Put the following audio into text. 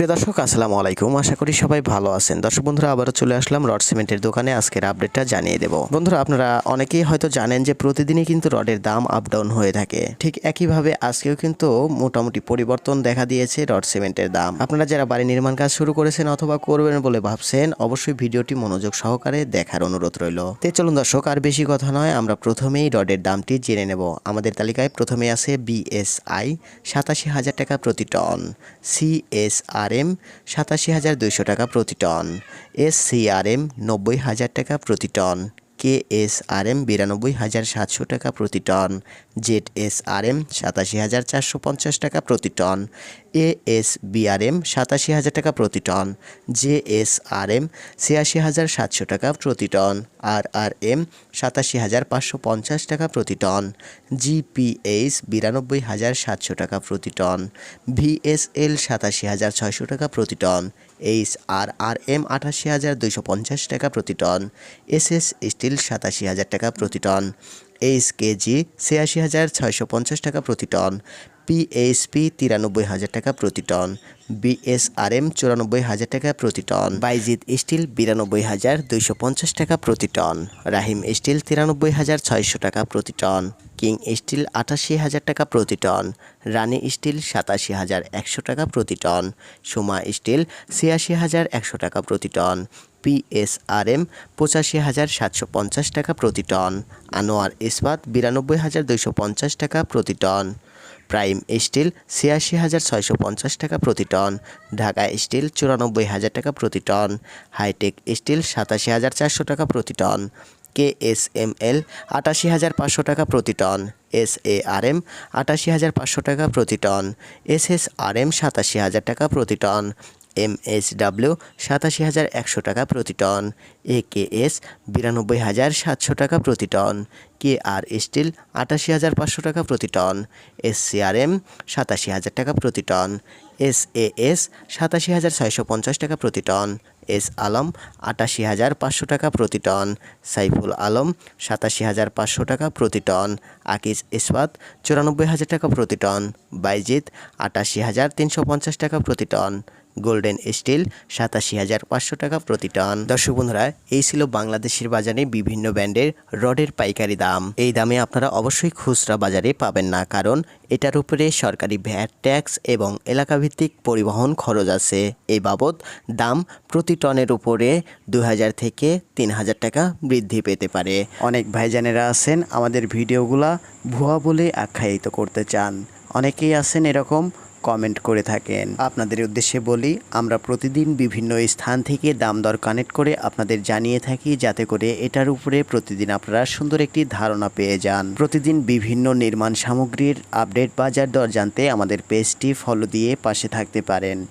প্রিয় দর্শক, আসসালামু আলাইকুম। আশা করি সবাই ভালো আছেন। দর্শক বন্ধুরা, আবারও চলে আসলাম রড সিমেন্টের দোকানে। আজকের আপডেটটা জানিয়ে দেব। বন্ধুরা, আপনারা অনেকেই হয়তো জানেন যে প্রতিদিনই কিন্তু রডের দাম আপ ডাউন হয়ে থাকে। ঠিক একইভাবে আজকেও কিন্তু মোটামুটি পরিবর্তন দেখা দিয়েছে রড সিমেন্টের দাম। আপনারা যারা বাড়ি নির্মাণ কাজ শুরু করেছেন অথবা করবেন বলে ভাবছেন, অবশ্যই ভিডিওটি মনোযোগ সহকারে দেখার অনুরোধ রইল। তে চলুন দর্শক, আর বেশি কথা নয়, আমরা প্রথমেই রডের দামটি জেনে নেব। আমাদের তালিকায় প্রথমে আছে বিএসআই সাতাশি হাজার টাকা প্রতি টন। সিএসআরএম সাতাশি হাজার দুইশো টাকা প্রতি ton S C R M নব্বই হাজার টাকা প্রতি টন। কেএসআরএম বিরানব্বই হাজার সাতশো টাকা প্রতি টন জেড এসআরএম সাতাশি হাজার চারশো পঞ্চাশ টাকা প্রতি টন, এএসবিআরএম সাতাশি হাজার টাকা প্রতি টন, জেএসআরএম ছিয়াশি হাজার সাতশো টাকা প্রতি টন আর আর এম সাতাশি হাজার পাঁচশো পঞ্চাশ টাকা প্রতি টন, জিপিএইচ বিরানব্বই হাজার সাতশো টাকা প্রতি টন, ভিএসএল সাতাশি হাজার ছয়শো টাকা প্রতি ton H R R M আঠাশি হাজার দুইশো পঞ্চাশ টাকা প্রতি টন এস এস স্টিল সাতাশি হাজার টাকা প্রতি টন। এইচ কেজি ছিয়াশি হাজার ছয়শো পঞ্চাশ টাকা প্রতি টন। পিএইচপি তিরানব্বই হাজার টাকা প্রতি টন বিএসআরএম চুরানব্বই হাজার টাকা প্রতি টন, বাইজিৎ স্টিল বিরানব্বই হাজার দুইশো পঞ্চাশ টাকা প্রতি টন, রাহিম স্টিল তিরানব্বই হাজার ছয়শো টাকা প্রতি টন, কিং স্টিল আটাশি হাজার টাকা প্রতি টন, রানী স্টিল সাতাশি হাজার একশো টাকা প্রতি টন, সোমা স্টিল ছিয়াশি হাজার একশো টাকা প্রতি টন পিএসআরএম পঁচাশি হাজার সাতশো পঞ্চাশ টাকা প্রতি টন, আনোয়ার ইস্পাত বিরানব্বই হাজার দুইশো পঞ্চাশ টাকা প্রতি টন। প্রাইম স্টিল ছিয়াশি হাজার ছয়শো পঞ্চাশ টাকা প্রতি টন, ঢাকা স্টিল চুরানব্বই হাজার টাকা প্রতি টন, হাইটেক স্টিল সাতাশি হাজার চারশো টাকা প্রতি ton K S M L আটাশি হাজার পাঁচশো টাকা প্রতি ton S A R M আটাশি হাজার পাঁচশো টাকা প্রতি ton S S R M সাতাশি হাজার টাকা প্রতি টন এম এস ডাব্লিউ সাতাশি হাজার একশো টাকা প্রতি টন। এ কে এস বিরানব্বই হাজার সাতশো টাকা প্রতি টন। কে আর স্টিল আটাশি হাজার পাঁচশো টাকা প্রতি ton. S C R M সাতাশি হাজার টাকা প্রতি টন। এস এ এস সাতাশি হাজার ছয়শো পঞ্চাশ টাকা প্রতি টন। এস আলম আটাশি হাজার পাঁচশো টাকা প্রতি টন। সাইফুল আলম সাতাশি হাজার পাঁচশো টাকা প্রতি টন। আকিজ ইসবাত চুরানব্বই হাজার টাকা প্রতি টন। বাইজিৎ আটাশি হাজার তিনশো পঞ্চাশ টাকা প্রতি টন। গোল্ডেন স্টিল সাতাশি হাজার পাঁচশো টাকা প্রতি টন। দর্শক বন্ধুরা, এই ছিল বাংলাদেশের বাজারে বিভিন্ন ব্র্যান্ডের রডের পাইকারি দাম। এই দামে আপনারা অবশ্যই খুচরা বাজারে পাবেন না, কারণ এটার উপরে সরকারি ভ্যাট, ট্যাক্স এবং এলাকাভিত্তিক পরিবহন খরচ আছে। এই বাবদ দাম প্রতি টনের উপরে দু হাজার থেকে তিন হাজার টাকা বৃদ্ধি পেতে পারে। অনেক ভাইজানেরা আছেন, আমাদের ভিডিওগুলা ভুয়া বলে আখ্যায়িত করতে চান। অনেকেই আছেন এরকম কমেন্ট করে থাকেন। আপনাদের উদ্দেশ্যে বলি, আমরা প্রতিদিন বিভিন্ন স্থান থেকে দাম দর কানেক্ট করে আপনাদের জানিয়ে থাকি, যাতে করে এটার উপরে প্রতিদিন আপনারা সুন্দর একটি ধারণা পেয়ে যান। প্রতিদিন বিভিন্ন নির্মাণ সামগ্রীর আপডেট বাজার দর জানতে আমাদের পেজটি ফলো দিয়ে পাশে থাকতে পারেন।